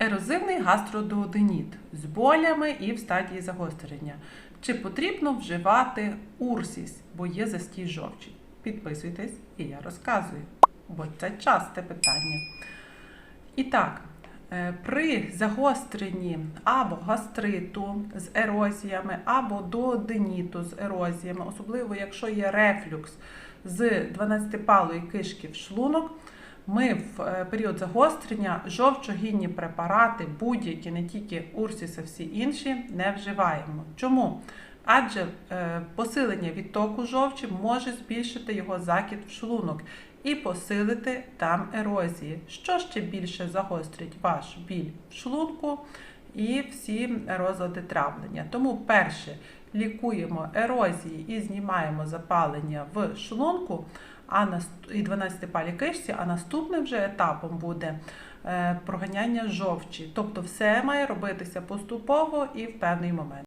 Ерозивний гастродуоденіт з болями і в стадії загострення. Чи потрібно вживати урсіс, бо є застій жовчі? Підписуйтесь і я розказую, бо це часте питання. І так, е, при загостренні або гастриту з ерозіями, або дуоденіту з ерозіями, особливо якщо є рефлюкс з 12-палої кишки в шлунок, ми в е, період загострення жовчогінні препарати, будь-які, не тільки урсіс, а всі інші, не вживаємо. Чому? Адже е, посилення відтоку жовчі може збільшити його закид в шлунок і посилити там ерозії, що ще більше загострить ваш біль в шлунку і всі розлади травлення. Тому перше лікуємо ерозії і знімаємо запалення в шлунку а наст- і 12 палі кишці, а наступним вже етапом буде е, проганяння жовчі. Тобто все має робитися поступово і в певний момент.